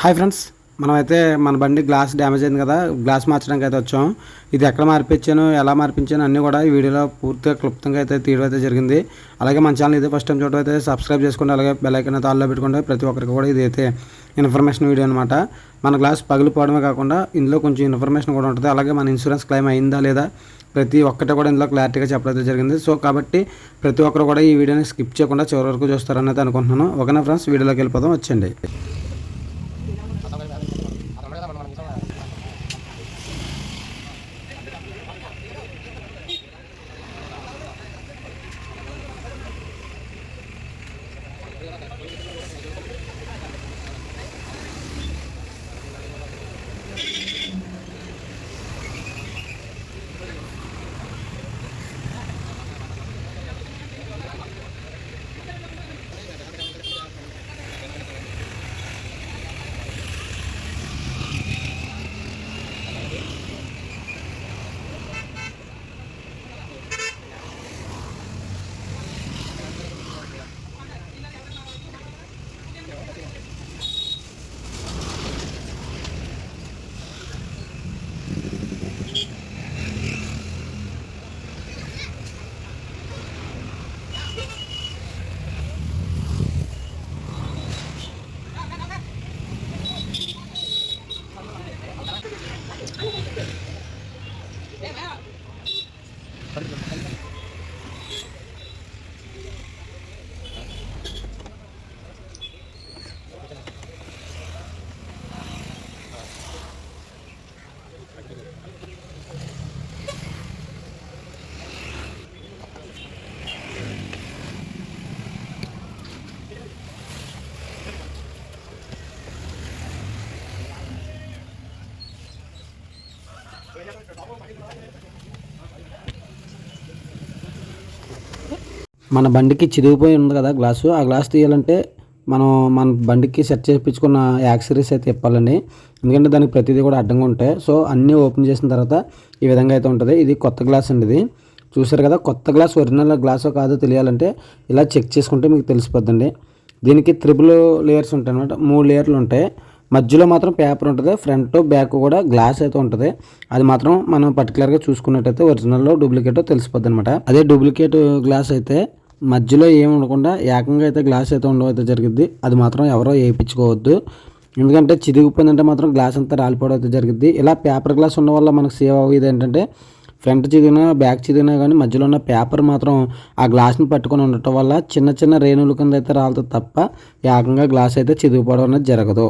Hi friends మనమైతే మన బండి గ్లాస్ డ్యామేజ్ అయింది కదా గ్లాస్ మార్చడానికి అయితే వచ్చాం. ఇది ఎక్కడ మార్పించాను ఎలా మార్పించాను అన్నీ కూడా ఈ వీడియోలో పూర్తిగా క్లుప్తంగా అయితే తీయడం అయితే జరిగింది. అలాగే మన ఛానల్ ఇదే ఫస్ట్ టైం చూడడం అయితే సబ్స్క్రైబ్ చేసుకోండి అలాగే బెల్లైకన్ అయితే ఆల్లో పెట్టుకుంటే ప్రతి ఒక్కరికి కూడా ఇది అయితే ఇన్ఫర్మేషన్ వీడియో అనమాట మన గ్లాస్ పగిలిపోవడమే కాకుండా ఇందులో కొంచెం ఇన్ఫర్మేషన్ కూడా ఉంటుంది. అలాగే మన ఇన్సూరెన్స్ క్లెయిమ్ అయిందా లేదా ప్రతి ఒక్కటి కూడా ఇందులో క్లారిటీగా చెప్పడం అయితే జరిగింది. సో కాబట్టి ప్రతి ఒక్కరు కూడా ఈ వీడియోని స్కిప్ చేయకుండా చివరి వరకు చూస్తారని అయితే అనుకుంటున్నాను. ఓకేనా ఫ్రెండ్స్? వీడియోలోకి వెళ్ళిపోదాం వచ్చండి మన బండికి చిరిగిపోయి ఉంది కదా గ్లాసు. ఆ గ్లాస్ తీయాలంటే మనం మన బండికి సెట్ చేయించుకున్న యాక్సరీస్ అయితే ఇప్పాలండి ఎందుకంటే దానికి ప్రతిదీ కూడా అడ్డంగా ఉంటాయి. సో అన్నీ ఓపెన్ చేసిన తర్వాత ఈ విధంగా అయితే ఉంటుంది. ఇది కొత్త గ్లాస్ అండి ఇది. చూసారు కదా కొత్త గ్లాస్ ఒరిజినల్ గ్లాసో కాదో తెలియాలంటే ఇలా చెక్ చేసుకుంటే మీకు తెలిసిపోద్దండి. దీనికి త్రిబుల్ లేయర్స్ ఉంటాయి అనమాట మూడు లేయర్లు ఉంటాయి. మధ్యలో మాత్రం పేపర్ ఉంటుంది ఫ్రంట్ బ్యాక్ కూడా గ్లాస్ అయితే ఉంటుంది. అది మాత్రం మనం పర్టికులర్గా చూసుకున్నట్టయితే ఒరిజినల్లో డూప్లికేట్ తెలిసిపోద్ది అనమాట అదే డూప్లికేట్ గ్లాస్ అయితే మధ్యలో ఏమి ఉండకుండా ఏకంగా అయితే గ్లాస్ అయితే ఉండడం అయితే జరిగింది అది మాత్రం ఎవరో వేయించుకోవద్దు. ఎందుకంటే చిరిగిపోయిందంటే మాత్రం గ్లాస్ అంతా రాలిపోవడం అయితే జరిగింది ఇలా పేపర్ గ్లాస్ ఉన్న వల్ల మనకు సేవ్ అవ్వేది. ఏంటంటే ఫ్రంట్ చిదిగినా బ్యాక్ చిదిగినా కానీ మధ్యలో ఉన్న పేపర్ మాత్రం ఆ గ్లాస్ని పట్టుకొని ఉండటం వల్ల చిన్న చిన్న రేణువుల కింద అయితే రాలుతుంది తప్ప ఏకంగా గ్లాస్ అయితే చిదిగిపోవడం అనేది జరగదు.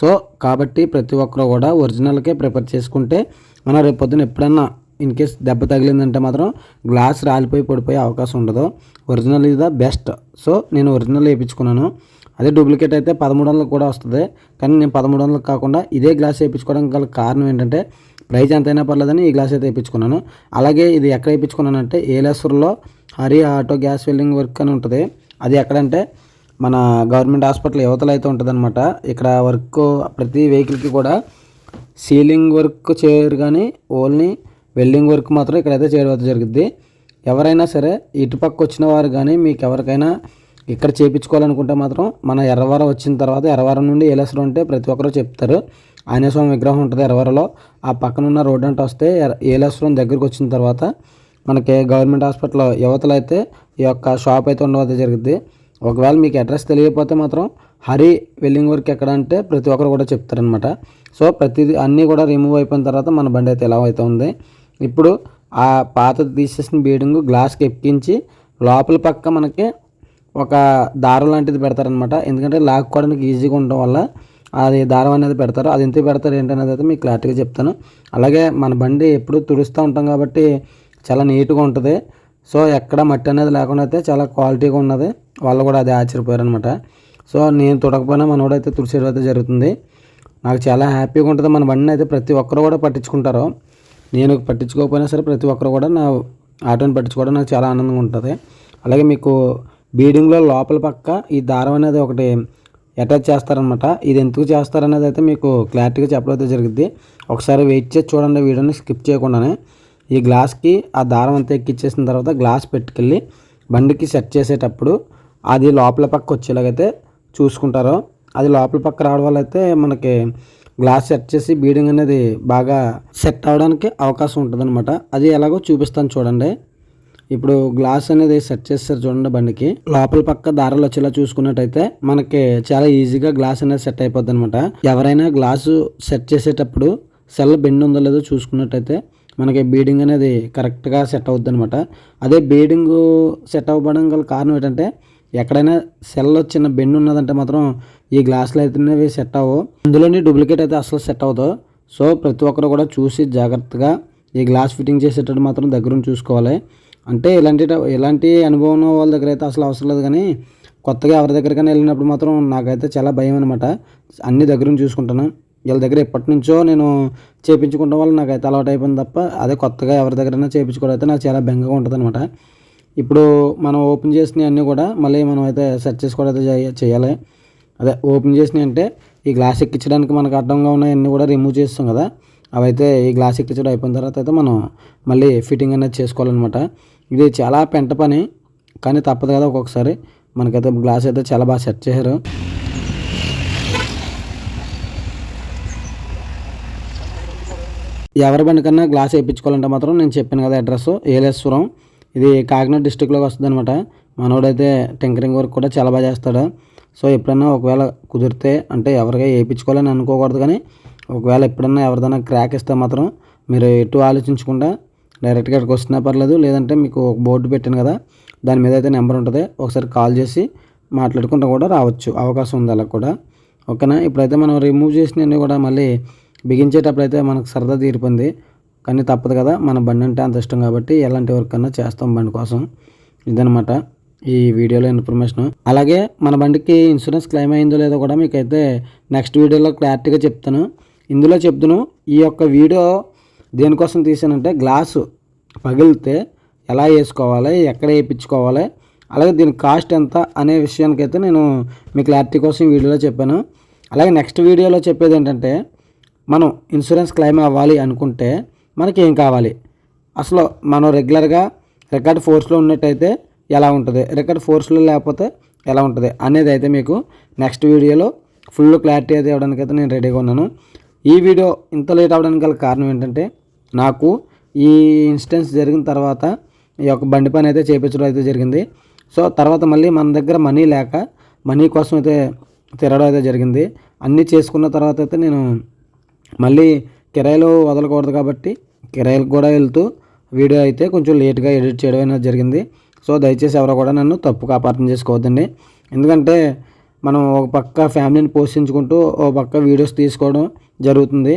సో కాబట్టి ప్రతి ఒక్కరు కూడా ఒరిజినల్కే ప్రిపేర్ చేసుకుంటే మనం రేపు పొద్దున ఎప్పుడన్నా ఇన్ కేస్ దెబ్బ తగిలిందంటే మాత్రం గ్లాస్ రాలిపోయి పడిపోయే అవకాశం ఉండదు. ఒరిజినల్ ఇది ద బెస్ట్. సో నేను ఒరిజినల్ వేయించుకున్నాను. అదే డూప్లికేట్ అయితే పదమూడు వందలకు కూడా వస్తుంది. కానీ నేను పదమూడు వందలకు కాకుండా ఇదే గ్లాస్ వేయించుకోవడానికి గల కారణం ఏంటంటే ప్రైజ్ ఎంతైనా పర్లేదని ఈ గ్లాస్ అయితే వేయించుకున్నాను. అలాగే ఇది ఎక్కడ వేయించుకున్నానంటే ఏలేశ్వర్లో Hari auto gas welding work అని ఉంటుంది. అది ఎక్కడంటే మన గవర్నమెంట్ హాస్పిటల్ యువతలు అయితే ఉంటుందన్నమాట. ఇక్కడ వర్క్ ప్రతి వెహికల్కి కూడా సీలింగ్ వర్క్ చేయరు కానీ ఓన్లీ వెల్డింగ్ వర్క్ మాత్రం ఇక్కడైతే చేయడం జరుగుద్ది. ఎవరైనా సరే ఇటుపక్క వచ్చిన వారు కానీ మీకు ఎవరికైనా ఇక్కడ చేయించుకోవాలనుకుంటే మాత్రం మన ఎర్రవరం వచ్చిన తర్వాత ఎర్రవరం నుండి ఏలేశ్వరం ఉంటే ప్రతి ఒక్కరు చెప్తారు. ఆంజనేయస్వామి విగ్రహం ఉంటుంది ఎర్రవరలో. ఆ పక్కన ఉన్న రోడ్ అంటే వస్తే ఏలేశ్వరం దగ్గరికి వచ్చిన తర్వాత మనకి గవర్నమెంట్ హాస్పిటల్ యువతలు అయితే ఈ యొక్క షాప్ అయితే ఉండవద్ద జరుగుద్ది. ఒకవేళ మీకు అడ్రస్ తెలియకపోతే మాత్రం హరి వెల్లింగ్ వర్క్ ఎక్కడ అంటే ప్రతి ఒక్కరు కూడా చెప్తారనమాట సో ప్రతిదీ అన్నీ కూడా రిమూవ్ అయిపోయిన తర్వాత మన బండి అయితే ఎలా అవుతుంది ఇప్పుడు ఆ పాత తీసేసిన బీడింగ్ గ్లాస్కి ఎక్కించి లోపల పక్క మనకి ఒక దారం లాంటిది పెడతారనమాట ఎందుకంటే లాక్కోవడానికి ఈజీగా ఉండడం వల్ల అది దారం అనేది పెడతారు. అది ఎంత పెడతారు ఏంటనేది అయితే మీకు క్లారిటీగా చెప్తాను. అలాగే మన బండి ఎప్పుడు తుడుస్తూ ఉంటాం కాబట్టి చాలా నీట్గా ఉంటుంది. సో ఎక్కడ మట్టి అనేది లేకుండా అయితే చాలా క్వాలిటీగా ఉన్నది. వాళ్ళు కూడా అది ఆశ్చర్యపోయారనమాట సో నేను తుడకపోయినా మనోడు అయితే తుడిచేయడం అయితే జరుగుతుంది. నాకు చాలా హ్యాపీగా ఉంటుంది. మన బండిని అయితే ప్రతి ఒక్కరు కూడా పట్టించుకుంటారు. నేను పట్టించుకోకపోయినా సరే ప్రతి ఒక్కరు కూడా నా ఆటోని పట్టించుకోవడం నాకు చాలా ఆనందంగా ఉంటుంది. అలాగే మీకు బీడింగ్లో లోపల పక్క ఈ దారం అనేది ఒకటి అటాచ్ చేస్తారనమాట ఇది ఎందుకు చేస్తారనేది అయితే మీకు క్లారిటీగా చెప్పడం అయితే జరిగింది. ఒకసారి వెయిట్ చేసి చూడండి వీడియోని స్కిప్ చేయకుండానే. ఈ గ్లాస్కి ఆ దారం అంతా ఎక్కిచ్చేసిన తర్వాత గ్లాస్ పెట్టుకెళ్ళి బండికి సెట్ చేసేటప్పుడు అది లోపల పక్క వచ్చేలాగైతే చూసుకుంటారో. అది లోపల పక్క రావడం వల్ల అయితే మనకి గ్లాస్ సెట్ చేసి బీడింగ్ అనేది బాగా సెట్ అవడానికి అవకాశం ఉంటుంది అది ఎలాగో చూపిస్తాను చూడండి. ఇప్పుడు గ్లాస్ అనేది సెట్ చేస్తారు చూడండి బండికి. లోపల పక్క దారాలు వచ్చేలా చూసుకున్నట్టయితే మనకి చాలా ఈజీగా గ్లాస్ అనేది సెట్ అయిపోద్ది అనమాట ఎవరైనా గ్లాసు సెట్ చేసేటప్పుడు సెల్ బెండ్ ఉందో లేదో చూసుకున్నట్టయితే మనకి బీడింగ్ అనేది కరెక్ట్గా సెట్ అవుద్ది అనమాట అదే బీడింగ్ సెట్ అవ్వడం గల కారణం ఏంటంటే ఎక్కడైనా సెల్ చిన్న బెండ్ ఉన్నదంటే మాత్రం ఈ గ్లాసులు అయితేనేవి సెట్ అవ్వవు. అందులోని డూప్లికేట్ అయితే అసలు సెట్ అవ్వదు. సో ప్రతి ఒక్కరు కూడా చూసి జాగ్రత్తగా ఈ గ్లాస్ ఫిట్టింగ్ చేసేటట్టు మాత్రం దగ్గరుండి చూసుకోవాలి. అంటే ఇలాంటి ఇలాంటి అనుభవం ఉన్న వాళ్ళ దగ్గర అయితే అసలు అవసరం లేదు కానీ కొత్తగా ఎవరి దగ్గరికైనా వెళ్ళినప్పుడు మాత్రం నాకైతే చాలా భయం అనమాట అన్ని దగ్గర చూసుకుంటాను. వీళ్ళ దగ్గర ఎప్పటి నుంచో నేను చేయించుకుంటాం వల్ల నాకైతే అలవాటు అయిపోయింది తప్ప అదే కొత్తగా ఎవరి దగ్గరైనా చేయించుకోవడం అయితే నాకు చాలా బెంగగా ఉంటుంది అనమాట ఇప్పుడు మనం ఓపెన్ చేసినవి అన్నీ కూడా మళ్ళీ మనం అయితే సెట్ చేసుకోవడం అయితే చేయాలి. అదే ఓపెన్ చేసినవి అంటే ఈ గ్లాస్ ఎక్కించడానికి మనకు అడ్డంగా ఉన్నాయన్నీ కూడా రిమూవ్ చేస్తాం కదా అవైతే ఈ గ్లాస్ ఎక్కించడం అయిపోయిన తర్వాత అయితే మనం మళ్ళీ ఫిట్టింగ్ అనేది చేసుకోవాలన్నమాట. ఇది చాలా పెంట పని కానీ తప్పదు కదా ఒక్కొక్కసారి. మనకైతే గ్లాస్ అయితే చాలా బాగా సెట్ చేశారు. ఎవరి బండి కన్నా గ్లాస్ వేయించుకోవాలంటే మాత్రం నేను చెప్పాను కదా అడ్రస్ ఏలేశ్వరం. ఇది కాకినాడ డిస్టిక్లోకి వస్తుంది అనమాట మనోడైతే టింకరింగ్ వర్క్ కూడా చాలా బాగా చేస్తాడు. సో ఎప్పుడన్నా ఒకవేళ కుదిరితే అంటే ఎవరిగా వేయించుకోవాలని అనుకోకూడదు కానీ ఒకవేళ ఎప్పుడన్నా ఎవరిదైనా క్రాక్ ఇస్తే మాత్రం మీరు ఎటు ఆలోచించకుండా డైరెక్ట్గా ఇక్కడికి వస్తున్నా పర్లేదు. లేదంటే మీకు ఒక బోర్డు పెట్టాను కదా దాని మీద అయితే నెంబర్ ఉంటుంది. ఒకసారి కాల్ చేసి మాట్లాడుకుంటూ కూడా రావచ్చు. అవకాశం ఉంది అలా కూడా. ఓకేనా? ఇప్పుడైతే మనం రిమూవ్ చేసినవన్నీ కూడా మళ్ళీ బిగించేటప్పుడు అయితే మనకు సరదా తీరిపోయింది. కానీ తప్పదు కదా మన బండి అంటే అంత ఇష్టం కాబట్టి ఎలాంటి వర్క్ అన్నా చేస్తాం బండి కోసం. ఇదనమాట ఈ వీడియోలో ఇన్ఫర్మేషన్ అలాగే మన బండికి ఇన్సూరెన్స్ క్లెయిమ్ అయిందో లేదో కూడా మీకు అయితే నెక్స్ట్ వీడియోలో క్లారిటీగా చెప్తాను. ఇందులో చెప్తాను ఈ యొక్క వీడియో దేనికోసం తీసానంటే గ్లాసు పగిలితే ఎలా వేసుకోవాలి ఎక్కడ వేయించుకోవాలి అలాగే దీని కాస్ట్ ఎంత అనే విషయానికైతే నేను మీ క్లారిటీ కోసం వీడియోలో చెప్పాను. అలాగే నెక్స్ట్ వీడియోలో చెప్పేది ఏంటంటే మనం ఇన్సూరెన్స్ క్లెయిమ్ అవ్వాలి అనుకుంటే మనకి ఏం కావాలి? అసలు మనం రెగ్యులర్గా రికార్డ్ ఫోర్స్లో ఉన్నట్టయితే ఎలా ఉంటుంది? రికార్డ్ ఫోర్స్లో లేకపోతే ఎలా ఉంటుంది? అనేది అయితే మీకు నెక్స్ట్ వీడియోలో ఫుల్ క్లారిటీ అయితే ఇవ్వడానికి అయితే నేను రెడీగా ఉన్నాను. ఈ వీడియో ఇంత లేట్ అవ్వడానికి గల కారణం ఏంటంటే నాకు ఈ ఇన్సిడెంట్స్ జరిగిన తర్వాత ఈ యొక్క బండి పని అయితే చేయించడం అయితే జరిగింది. సో తర్వాత మళ్ళీ మన దగ్గర మనీ లేక మనీ కోసం అయితే తిరగడం అయితే జరిగింది. అన్నీ చేసుకున్న తర్వాత అయితే నేను మళ్ళీ కిరాయిలు వదలకూడదు కాబట్టి కిరాయిలకు కూడా వెళ్తూ వీడియో అయితే కొంచెం లేట్గా ఎడిట్ చేయడం అనేది జరిగింది. సో దయచేసి ఎవరో కూడా నన్ను తప్పు కాపార్థం చేసుకోవద్దండి. ఎందుకంటే మనం ఒక పక్క ఫ్యామిలీని పోషించుకుంటూ ఒక పక్క వీడియోస్ తీసుకోవడం జరుగుతుంది.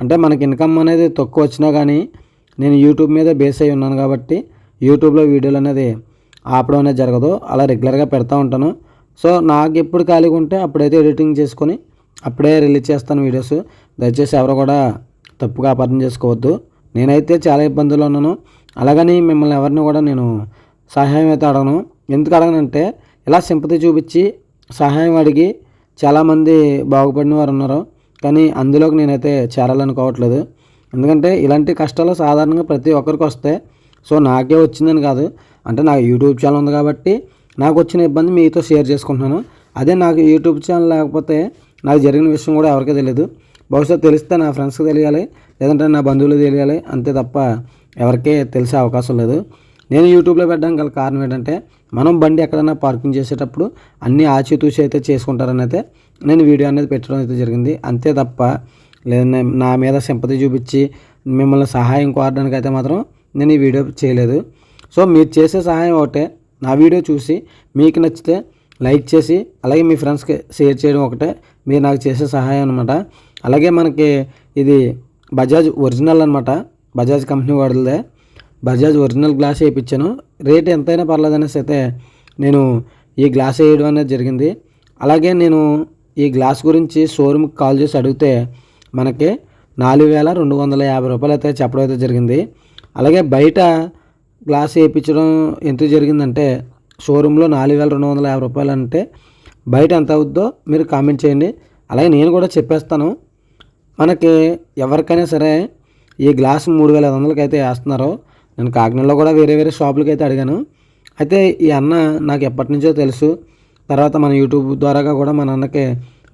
అంటే మనకి ఇన్కమ్ అనేది తక్కువ వచ్చినా కానీ నేను యూట్యూబ్ మీద బేస్ అయి ఉన్నాను కాబట్టి యూట్యూబ్లో వీడియోలు అనేది ఆపడం అనేది జరగదు. అలా రెగ్యులర్గా పెడతా ఉంటాను. సో నాకు ఎప్పుడు ఖాళీగా ఉంటే అప్పుడైతే ఎడిటింగ్ చేసుకొని అప్పుడే రిలీజ్ చేస్తాను వీడియోస్ దయచేసి ఎవరు కూడా తప్పుగా అపార్థం చేసుకోవద్దు. నేనైతే చాలా ఇబ్బందులు ఉన్నాను. అలాగని మిమ్మల్ని ఎవరిని కూడా నేను సహాయం అయితే అడగను. ఎందుకు అడగనంటే ఇలా సింపతి చూపించి సహాయం అడిగి చాలామంది బాగుపడిన వారు ఉన్నారు. కానీ అందులోకి నేనైతే చేరాలనుకోవట్లేదు. ఎందుకంటే ఇలాంటి కష్టాలు సాధారణంగా ప్రతి ఒక్కరికి వస్తాయి. సో నాకే వచ్చిందని కాదు. అంటే నాకు యూట్యూబ్ ఛానల్ ఉంది కాబట్టి నాకు వచ్చిన ఇబ్బంది మీతో షేర్ చేసుకుంటున్నాను. అదే నాకు యూట్యూబ్ ఛానల్ లేకపోతే నాకు జరిగిన విషయం కూడా ఎవరికీ తెలియదు. బహుశా తెలిస్తే నా ఫ్రెండ్స్కి తెలియాలి లేదంటే నా బంధువులు తెలియాలి అంతే తప్ప ఎవరికీ తెలిసే అవకాశం లేదు. నేను యూట్యూబ్లో పెట్టడానికి గల కారణం ఏంటంటే మనం బండి ఎక్కడైనా పార్కింగ్ చేసేటప్పుడు అన్నీ ఆచితూచి అయితే చేసుకుంటారని అయితే నేను వీడియో అనేది పెట్టడం అయితే జరిగింది. అంతే తప్ప లేదా నా మీద సింపతి చూపించి మిమ్మల్ని సహాయం కోరడానికి అయితే మాత్రం నేను ఈ వీడియో చేయలేదు. సో మీరు చేసే సహాయం ఒకటే. నా వీడియో చూసి మీకు నచ్చితే లైక్ చేసి అలాగే మీ ఫ్రెండ్స్కి షేర్ చేయడం ఒకటే. మీరు నాకు చేసే సహాయం అనమాట అలాగే మనకి ఇది బజాజ్ ఒరిజినల్ అనమాట బజాజ్ కంపెనీ వాడిదే. బజాజ్ ఒరిజినల్ గ్లాస్ వేయించాను. రేట్ ఎంతైనా పర్లేదు అనేసి అయితే నేను ఈ గ్లాస్ వేయడం అనేది జరిగింది. అలాగే నేను ఈ గ్లాస్ గురించి షోరూమ్కి కాల్ చేసి అడిగితే మనకి నాలుగు వేల రెండు వందల యాభై రూపాయలు అయితే చెప్పడం అయితే జరిగింది. అలాగే బయట గ్లాస్ వేయించడం ఎంత జరిగిందంటే షోరూంలో నాలుగు వేల రెండు వందల యాభై రూపాయలు అంటే బయట ఎంత అవుద్దో మీరు కామెంట్ చేయండి. అలాగే నేను కూడా చెప్పేస్తాను. మనకి ఎవరికైనా సరే ఈ గ్లాస్ మూడు వేల ఐదు వందలకి అయితే వేస్తున్నారు నేను కాకినాడలో కూడా వేరే వేరే షాపులకి అయితే అడిగాను. అయితే ఈ అన్న నాకు ఎప్పటి నుంచో తెలుసు. తర్వాత మన యూట్యూబ్ ద్వారాగా కూడా మన అన్నకి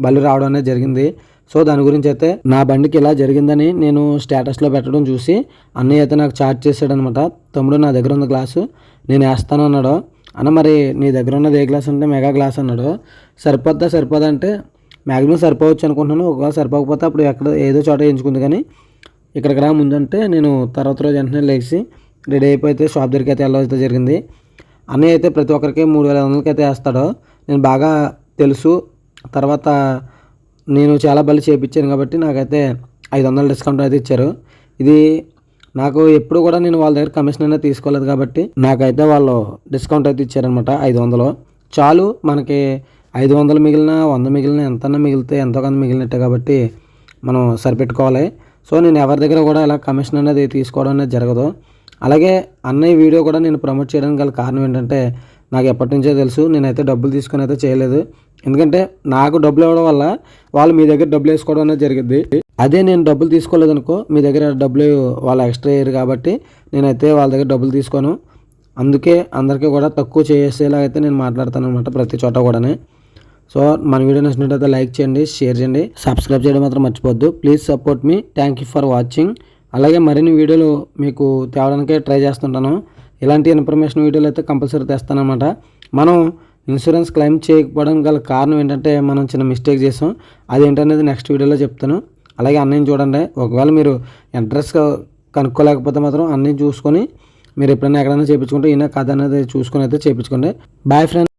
బలి రావడం అనేది జరిగింది. సో దాని గురించి అయితే నా బండికి ఇలా జరిగిందని నేను స్టేటస్లో పెట్టడం చూసి అన్నయ్య అయితే నాకు చార్జ్ చేశాడనమాట. తమ్ముడు నా దగ్గర ఉన్న గ్లాసు. నేను వేస్తాను అన్నాడు. అన్న మరి నీ దగ్గర ఉన్నది ఏ గ్లాస్ ఉంటే మెగా గ్లాస్ అన్నాడు. సరిపోద్దా సరిపోదా అంటే మ్యాక్సిమం సరిపోవచ్చు అనుకుంటున్నాను. ఒకవేళ సరిపోకపోతే అప్పుడు ఎక్కడ ఏదో చోట ఎంచుకుంది కానీ ఇక్కడికి రా ముందంటే నేను తర్వాత రోజు వెంటనే లేచి రెడీ అయిపోతే షాప్ దగ్గరికి అయితే వెళ్ళవలసి జరిగింది. అన్నయ్య అయితే ప్రతి ఒక్కరికి మూడు వేల వందలకి అయితే వేస్తాడు. నేను బాగా తెలుసు. తర్వాత నేను చాలా బలి చేయించాను కాబట్టి నాకైతే ఐదు వందల డిస్కౌంట్ అయితే ఇచ్చారు. ఇది నాకు ఎప్పుడు కూడా నేను వాళ్ళ దగ్గర కమిషన్ అనేది తీసుకోలేదు కాబట్టి నాకైతే వాళ్ళు డిస్కౌంట్ అయితే ఇచ్చారనమాట ఐదు వందలు. చాలు మనకి ఐదు వందలు మిగిలిన వంద మిగిలిన ఎంతన్నా మిగిలితే ఎంతో కొంత మిగిలినట్టే కాబట్టి మనం సరిపెట్టుకోవాలి. సో నేను ఎవరి దగ్గర కూడా ఇలా కమిషన్ అనేది తీసుకోవడం అనేది జరగదు. అలాగే అన్నయ్య వీడియో కూడా నేను ప్రమోట్ చేయడానికి గల కారణం ఏంటంటే నాకు ఎప్పటి నుంచో తెలుసు నేనైతే డబ్బులు తీసుకుని అయితే చేయలేదు. ఎందుకంటే నాకు డబ్బులు ఇవ్వడం వల్ల వాళ్ళు మీ దగ్గర డబ్బులు వేసుకోవడం అనేది జరిగింది. అదే నేను డబ్బులు తీసుకోలేదనుకో మీ దగ్గర డబ్బులు వాళ్ళు ఎక్స్ట్రా అయ్యారు కాబట్టి నేనైతే వాళ్ళ దగ్గర డబ్బులు తీసుకోను. అందుకే అందరికీ కూడా తక్కువ చేసేలా అయితే నేను మాట్లాడతాను అనమాట ప్రతి చోట కూడానే. సో మన వీడియో నచ్చినట్టయితే లైక్ చేయండి షేర్ చేయండి సబ్స్క్రైబ్ చేయడం మాత్రం మర్చిపోద్దు ప్లీజ్ సపోర్ట్ మీ థ్యాంక్ యూ ఫర్ వాచింగ్ అలాగే మరిన్ని వీడియోలు మీకు తేవడానికే ట్రై చేస్తుంటాను. ఇలాంటి ఇన్ఫర్మేషన్ వీడియోలు అయితే కంపల్సరీ తెస్తానమాట మనం ఇన్సూరెన్స్ క్లెయిమ్ చేయకపోవడం గల కారణం ఏంటంటే మనం చిన్న మిస్టేక్ చేసాం. అదేంటనేది నెక్స్ట్ వీడియోలో చెప్తాను. అలాగే అన్నయ్యని చూడండి. ఒకవేళ మీరు అడ్రస్ కనుక్కోలేకపోతే మాత్రం అన్నీ చూసుకొని మీరు ఎప్పుడైనా ఎక్కడైనా చేయించుకుంటే ఈయన కథ అనేది చూసుకొని అయితే చేయించుకోండి బాయ్ ఫ్రెండ్